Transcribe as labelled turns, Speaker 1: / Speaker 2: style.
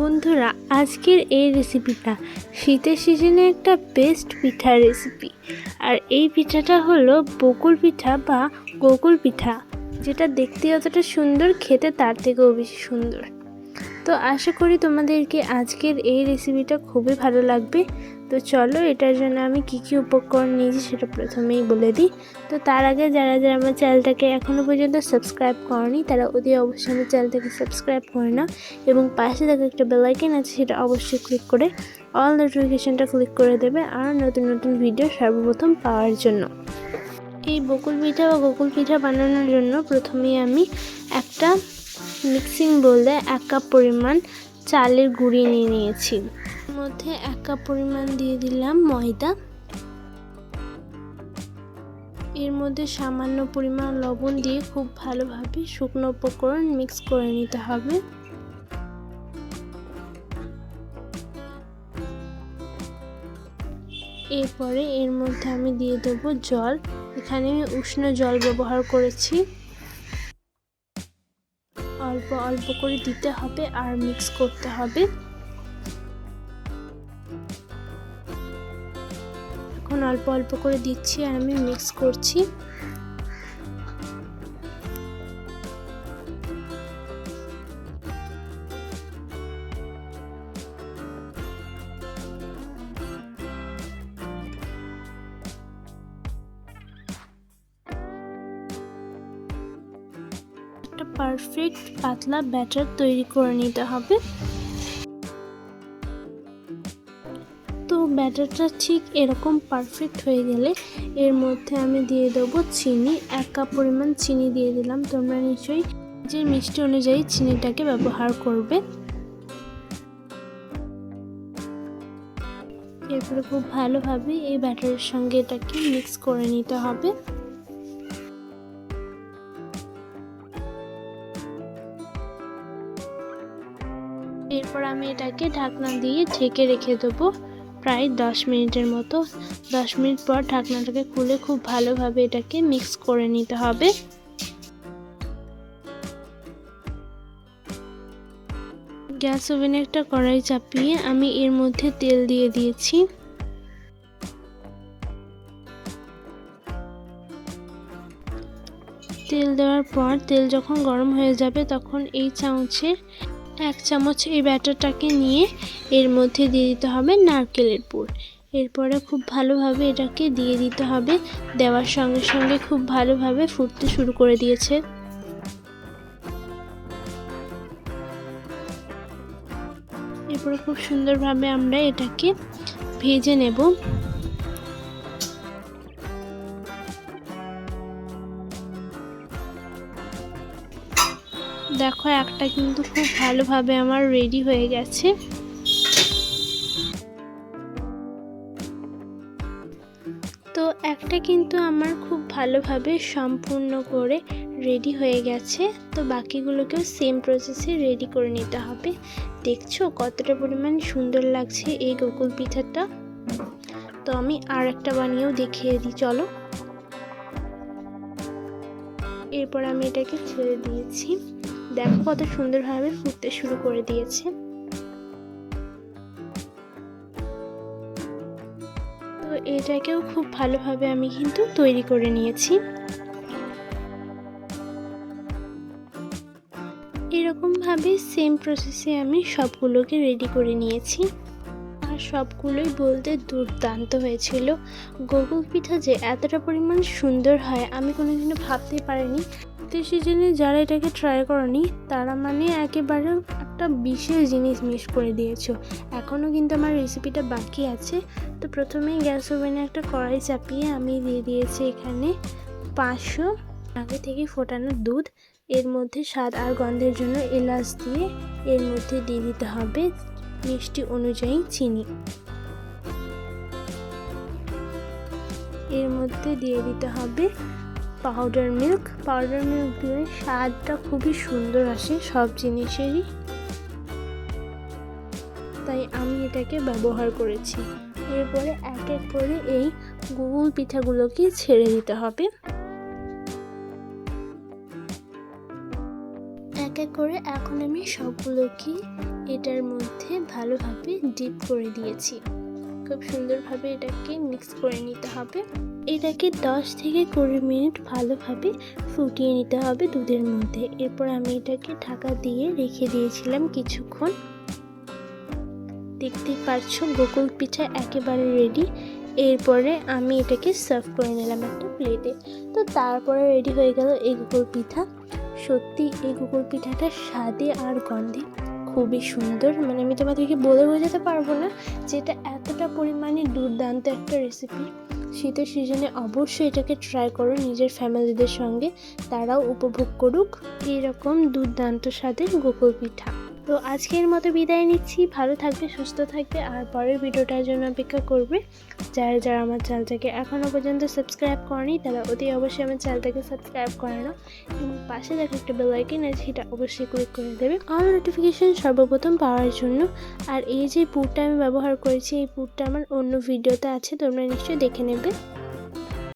Speaker 1: বন্ধুরা, আজকের এই রেসিপিটা শীতের সিজনে একটা বেস্ট পিঠার রেসিপি আর এই পিঠাটা হলো বকুল পিঠা বা গোকুল পিঠা, যেটা দেখতে অতটা সুন্দর, খেতে তার থেকেও বেশি সুন্দর। তো আশা করি তোমাদেরকে আজকের এই রেসিপিটা খুবই ভালো লাগবে। তো চলো, এটার জন্য আমি কি কি উপকরণ নিয়েছি সেটা প্রথমেই বলে দিই। তো তার আগে যারা যারা আমার চ্যানেলটাকে এখনও পর্যন্ত সাবস্ক্রাইব করেনি, তারা অতি অবশ্যই আমার চ্যানেলটাকে সাবস্ক্রাইব করে নাও এবং পাশে থাকা একটা বেলাইকেন আছে, সেটা অবশ্যই ক্লিক করে অল নোটিফিকেশানটা ক্লিক করে দেবে আর নতুন নতুন ভিডিও সর্বপ্রথম পাওয়ার জন্য। এই বকুল পিঠা বা গোকুল পিঠা বানানোর জন্য প্রথমেই আমি একটা মিক্সিং বলতে এক কাপ পরিমাণ চালের গুঁড়ি নিয়ে নিয়েছি। মধ্যে এক কাপ পরিমাণ দিয়ে দিলাম ময়দা। এর মধ্যে সামান্য পরিমাণ লবণ দিয়ে খুব ভালোভাবে শুকনো উপকরণ মিক্স করে নিতে হবে। এরপরে এর মধ্যে আমি দিয়ে দেবো জল। এখানে আমি উষ্ণ জল ব্যবহার করেছি। অল্প অল্প করে দিতে হবে আর মিক্স করতে হবে। অল্প অল্প করে দিচ্ছি আর আমি মিক্স করছি। একটা পারফেক্ট পাতলা ব্যাটার তৈরি করে নিতে হবে। ব্যাটারটা ঠিক এরকম পারফেক্ট হয়ে গেলে এর মধ্যে আমি দিয়ে দেবো চিনি। এক কাপ পরিমাণ চিনি দিয়ে দিলাম। তোমরা নিশ্চয়ই যে মিষ্টি অনুযায়ী চিনিটাকে ব্যবহার করবে। এরপরে খুব ভালোভাবে এই ব্যাটারের সঙ্গে এটাকে মিক্স করে নিতে হবে। এরপর আমি এটাকে ঢাকনা দিয়ে ঢেকে রেখে দেবো। প্রায় দশ মিনিটের মতো। দশ মিনিট পর ঢাকনাটাকে খুলে খুব ভালোভাবে এটাকে মিক্স করে নিতে হবে। গ্যাস ওভেনে একটা কড়াই চাপিয়ে আমি এর মধ্যে তেল দিয়ে দিয়েছি। তেল দেওয়ার পর তেল যখন গরম হয়ে যাবে তখন এই চামচে এক চামচ এই ব্যাটারটাকে নিয়ে এর মধ্যে দিয়ে দিতে হবে নারকেলের পুর। এরপরে খুব ভালোভাবে এটাকে দিয়ে দিতে হবে। দেওয়ার সঙ্গে সঙ্গে খুব ভালোভাবে ফুটতে শুরু করে দিয়েছে। এরপরে খুব সুন্দরভাবে আমরা এটাকে ভেজে নেব। দেখো, একটা কিন্তু খুব ভালোভাবে আমার রেডি হয়ে গেছে। তো একটা কিন্তু আমার খুব ভালোভাবে সম্পূর্ণ করে রেডি হয়ে গেছে। তো বাকিগুলোকেও সেম প্রসেসে রেডি করে নিতে হবে। দেখছ কতটা পরিমাণ সুন্দর লাগছে এই গোকুল পিঠাটা। তো আমি আর একটা বানিয়েও দেখিয়ে দিই, চলো। এরপর আমি এটাকে ছেড়ে দিয়েছি। দেখো কত সুন্দরভাবে ফুটতে শুরু করে দিয়েছে। তো এটাকেও খুব ভালোভাবে আমি কিন্তু তৈরি করে নিয়েছি। এরকমভাবে সেম প্রসেসে আমি সবগুলোকে রেডি করে নিয়েছি। আর সবগুলোই বলতে দুর্দান্ত হয়েছিল। গোকুল পিঠা যে এতটা পরিমাণ সুন্দর হয়, আমি কোনোদিনও ভাবতেই পারিনি। শীতের সিজনে যারা এটাকে ট্রাই করেনি, তারা মানে একেবারে একটা বিশেষ জিনিস মিস করে দিয়েছ। এখনও কিন্তু আমার রেসিপিটা বাকি আছে। তো প্রথমেই গ্যাস ওভেনে একটা কড়াই চাপিয়ে আমি দিয়ে দিয়েছি এখানে পাঁচশো আগে থেকে ফোটানো দুধ। এর মধ্যে স্বাদ আর গন্ধের জন্য এলাচ দিয়ে এর মধ্যে দিয়ে দিতে হবে মিষ্টি অনুযায়ী চিনি। এর মধ্যে দিয়ে দিতে হবে পাউডার মিল্ক পাউডার মিল্ক দিলে স্বাদটা খুবই সুন্দর আসে সব জিনিসেরই। তাই আমি এটাকে ব্যবহার করেছি। এরপরে এক এক করে এই গুগল পিঠাগুলোকে ছেড়ে দিতে হবে। এক এক করে এখন আমি সবগুলোকে এটার মধ্যে ভালোভাবে ডিপ করে দিয়েছি। খুব সুন্দরভাবে এটাকে মিক্স করে নিতে হবে। এটাকে 10 থেকে কুড়ি মিনিট ভালোভাবে ফুটিয়ে নিতে হবে দুধের মধ্যে। এরপর আমি এটাকে ঢাকা দিয়ে রেখে দিয়েছিলাম কিছুক্ষণ। দেখতেই পারছ, গোকুল পিঠা একেবারে রেডি এরপরে আমি এটাকে সার্ভ করে নিলাম একটা প্লেটে তো তারপরে রেডি হয়ে গেল এই গোকুল পিঠা। সত্যি এই গোকুল পিঠাটা স্বাদে আর গন্ধে খুবই সুন্দর। মানে আমি তোমাদেরকে বলে বোঝাতে পারব না যে এটা এতটা পরিমাণে দুর্দান্ত একটা রেসিপি শীতের সিজনে অবশ্যই এটাকে ট্রাই করো নিজের ফ্যামিলিদের সঙ্গে। তারাও উপভোগ করুক। এরকম দুর্দান্ত স্বাদের গোকুল পিঠা। তো আজকের মতো বিদায় নিচ্ছি। ভালো থাকবে, সুস্থ থাকবে। আর পরের ভিডিওটার জন্য অপেক্ষা করবে। যারা যারা আমার চ্যানেলটাকে এখনও পর্যন্ত সাবস্ক্রাইব করেনি, তারা অতি অবশ্যই আমার চ্যানেলটাকে সাবস্ক্রাইব করে নাও। এবং পাশে দেখা একটা বেল আইকন আছে, সেটা অবশ্যই ক্লিক করে দেবে। অল নোটিফিকেশন সর্বপ্রথম পাওয়ার জন্য। আর এই যে পুরটা আমি ব্যবহার করেছি, এই পুরটা আমার অন্য ভিডিওতে আছে, তোমরা নিশ্চয়ই দেখে নেবে।